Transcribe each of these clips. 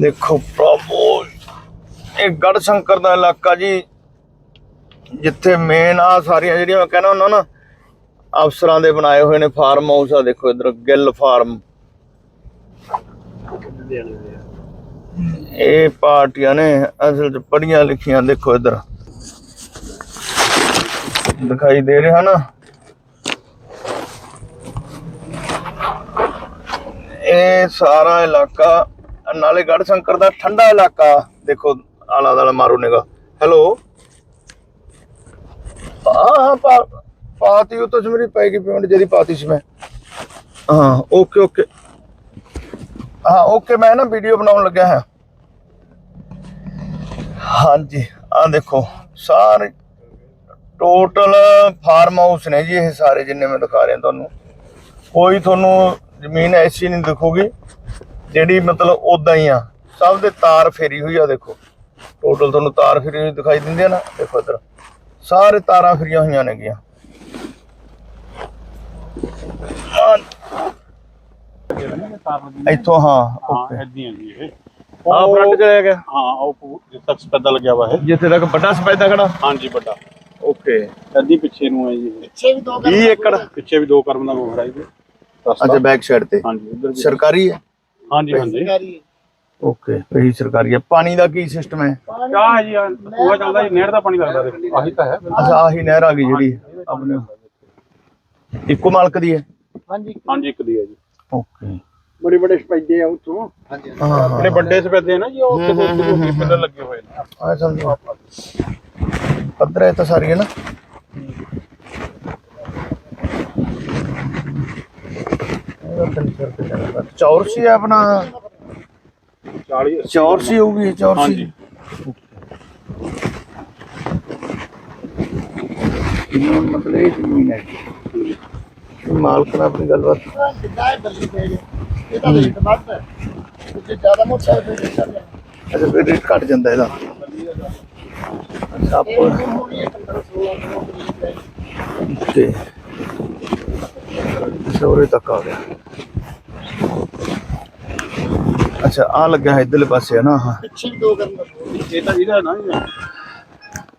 ਦੇਖੋ ਪ੍ਰਭੂ, ਇਹ ਗੜ ਸ਼ੰਕਰ ਦਾ ਇਲਾਕਾ ਜੀ, ਜਿੱਥੇ ਮੇਨ ਆ ਸਾਰੀਆਂ ਜਿਹੜੀਆਂ ਮੈਂ ਕਹਿੰਦਾ ਹੁੰਦਾ ਨਾ, ਅਫਸਰਾਂ ਦੇ ਬਣਾਏ ਹੋਏ ਨੇ ਫਾਰਮ ਹਾਊਸ ਆ ਦੇਖੋ ਇਧਰ ਗਿੱਲ ਫਾਰਮ ਇਹ ਪਾਰਟੀਆਂ ਨੇ, ਅਸਲ ਚ ਪੜੀਆਂ ਲਿਖੀਆਂ ਦੇਖੋ ਇਧਰ। ਦਿਖਾਈ ਦੇ ਰਿਹਾ ਨਾ। ਇਹ ਸਾਰਾ ਇਲਾਕਾ, ਨਾਲੇ ਗੜ ਸ਼ੰਕਰ ਦਾ ਠੰਡਾ ਇਲਾਕਾ, ਦੇਖੋ, ਆਲਾ ਦਾਲਾ ਮਾਰੋ ਨਿਗਾ। ਹੈਲੋ ਹਾਂ ਪਾ, ਪਾਤੀ ਉਹ ਤਾਂ ਮੇਰੀ ਪੈ ਗਈ ਪੇਮੈਂਟ ਜਿਹਦੀ ਪਾਤੀ ਸੀ ਮੈਂ। ਹਾਂ ਓਕੇ ਓਕੇ ਹਾਂ ਓਕੇ ਮੈਂ ਨਾ ਵੀਡੀਓ ਬਣਾਉਣ ਲੱਗਿਆ ਹਾਂ। ਹਾਂਜੀ ਆ ਦੇਖੋ, ਸਾਰੇ ਟੋਟਲ ਫਾਰਮ ਹਾਊਸ ਨੇ ਜੀ ਇਹ ਸਾਰੇ ਜਿੰਨੇ ਮੈਂ ਦਿਖਾ ਰਿਹਾ ਤੁਹਾਨੂੰ। ਕੋਈ ਤੁਹਾਨੂੰ ਜ਼ਮੀਨ ਐਸੀ ਨਹੀਂ ਦਿਖੂਗੀ ਜਿਹੜੀ ਮਤਲਬ ਉਦਾਂ ਹੀ ਆ। ਸਭ ਦੇ ਤਾਰ ਫੇਰੀ ਹੋਈ ਆ ਦੇਖੋ। ਟੋਟਲ ਤੁਹਾਨੂੰ ਤਾਰ ਫੇਰੀ ਹੋਈ ਦਿਖਾਈ ਦਿੰਦੀ ਆ ਨਾ ਦੇਖੋ ਇੱਧਰ। ਸਾਰੇ ਤਾਰਾਂ ਫੇਰੀਆਂ ਹੋਈਆਂ ਨੇਗੀਆਂ। ਆਹ, ਇੱਥੋਂ ਹਾਂ ਹਾਂ ਓਕੇ ਆ ਫਰੰਟ ਚਲਿਆ ਗਿਆ। ਹਾਂ ਉਹ ਜਿੱਥੇ ਤੱਕ ਸਪੈਦਾ ਲੱਗਿਆ ਵਾ ਹੈ ਜਿੱਥੇ ਤੱਕ ਵੱਡਾ ਸਪੈਦਾ ਖੜਾ। ਹਾਂਜੀ ਵੱਡਾ। ਓਕੇ ਅੱਧੀ ਪਿੱਛੇ ਨੂੰ ਹੈ ਜੀ ਇਹ। 20 ਏਕੜ। ਪਿੱਛੇ ਵੀ ਦੋ ਕਰਮ ਦਾ ਮੋਹਰਾ ਹੈ ਜੀ। ਰਸਤਾ। ਅੱਛਾ ਬੈਕ ਸਾਈਡ ਤੇ। ਹਾਂਜੀ ਉਧਰ ਵੀ। ਸਰਕਾਰੀ ਹੈ? ਹਾਂਜੀ ਹਾਂਜੀ। ਓਕੇ ਇਹੀ ਸਰਕਾਰੀ ਹੈ। ਪਾਣੀ ਦਾ ਕੀ ਸਿਸਟਮ ਹੈ? ਕਿਆ ਹੈ ਜੀ ਆਹ ਉਹ ਚੱਲਦਾ ਜੀ ਨਹਿਰ ਦਾ ਪਾਣੀ ਲੱਗਦਾ ਦੇਖੋ ਆਹੀ ਤਾਂ ਹੈ। ਅੱਛਾ ਆਹੀ ਨਹਿਰ ਆ ਗਈ ਜਿਹੜੀ ਆਪਣੇ। ਇੱਕੋ ਮਾਲਕ ਦੀ ਹੈ? ਹਾਂਜੀ। ਇੱਕ ਦੀ ਹੈ ਜੀ। ਓਕੇ ਬੜੇ ਬੜੇ ਸਪੈਦੇ ਆ ਉੱਥੋਂ। ਹਾਂ ਆਪਣੇ ਵੱਡੇ ਸਪੈਦੇ ਨਾ ਜੀ ਉਹ ਕਿਤੇ ਕਿਤੇ ਲੱਗੇ ਹੋਏ ਨੇ। ਆ ਸਮਝੋ। ਪੱਧਰ ਹੈ ਤਾਂ ਸਾਰੀ ਹੈ ਨਾ ਇਹਦਾ ਤਿੰਨ ਚਾਰ ਤੇ ਜਾਣਾ। ਚੌਰਸੀ ਹੈ ਆਪਣਾ। 40 ਚੌਰਸੀ ਹੋਊਗੀ ਚੌਰਸੀ। ਹਾਂਜੀ। ਮਤਲਬ ਇਹ ਜ਼ਮੀਨ ਹੈ? ਮਾਲਕ ਨਾਲ ਆਪਣੀ ਗੱਲਬਾਤ। ਅੱਛਾ ਫਿਰ ਰੇਟ ਘਟ ਜਾਂਦਾ ਇਹਦਾ। ਅੱਛਾ ਆਪਾਂ ਤੇ ਸੋਰੇ ਤੱਕ ਆ ਗਿਆ। ਅੱਛਾ ਆ ਲੱਗਿਆ ਹੈ ਇਧਰਲੇ ਪਾਸੇ ਹੈ ਨਾ ਹਾਂ ਇਹ ਤਾਂ ਇਹਦਾ ਨਾ ਜੀ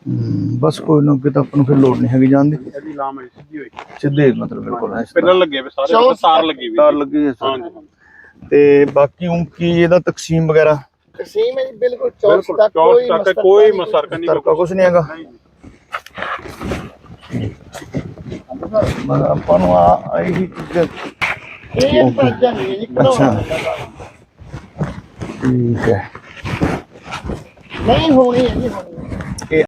ਹਮ, ਬਸ ਕੋਈ ਨਾ ਕਿਤੇ ਆਪਾਂ ਨੂੰ ਫਿਰ ਲੋੜ ਨਹੀਂ ਹੈਗੀ ਜਾਣ ਦੀ। ਇਹਦੀ ਲਾਮ ਹੈ ਸਿੱਧੀ ਹੋਈ। ਸਿੱਧੇ ਮਤਲਬ ਬਿਲਕੁਲ ਤਰ੍ਹਾਂ। ਪਿੱਲਰ ਲੱਗੇ ਵੇ ਸਾਰੇ ਤਾਰ ਲੱਗੀ ਵੀ ਤਾਰ ਲੱਗੀ ਹੈ ਸਰ ਤੇ ਬਾਕੀ ਉਹ ਕੀ ਇਹਦਾ ਤਕਸੀਮ ਵਗੈਰਾ? ਤਕਸੀਮ ਹੈ ਜੀ ਬਿਲਕੁਲ ਬਿਲਕੁਲ ਤੱਕ ਕੋਈ ਤੱਕ ਮਸਤਕ ਕੋਈ ਨਹੀਂ, ਮਸਰਕ ਨਹੀਂ ਕੁਝ ਨਹੀਂ ਹੈਗਾ? ਮਤਲਬ ਆਪਾਂ ਨੂੰ ਆ ਇਹੀ ਚੀਜ਼ ਇਹ ਪਰਜਾ ਨਹੀਂ ਅੱਛਾ। ਠੀਕ ਹੈ। ਨਹੀਂ ਹੋਣੀ ਹੈ ਜੀ ਹੋਣੀ।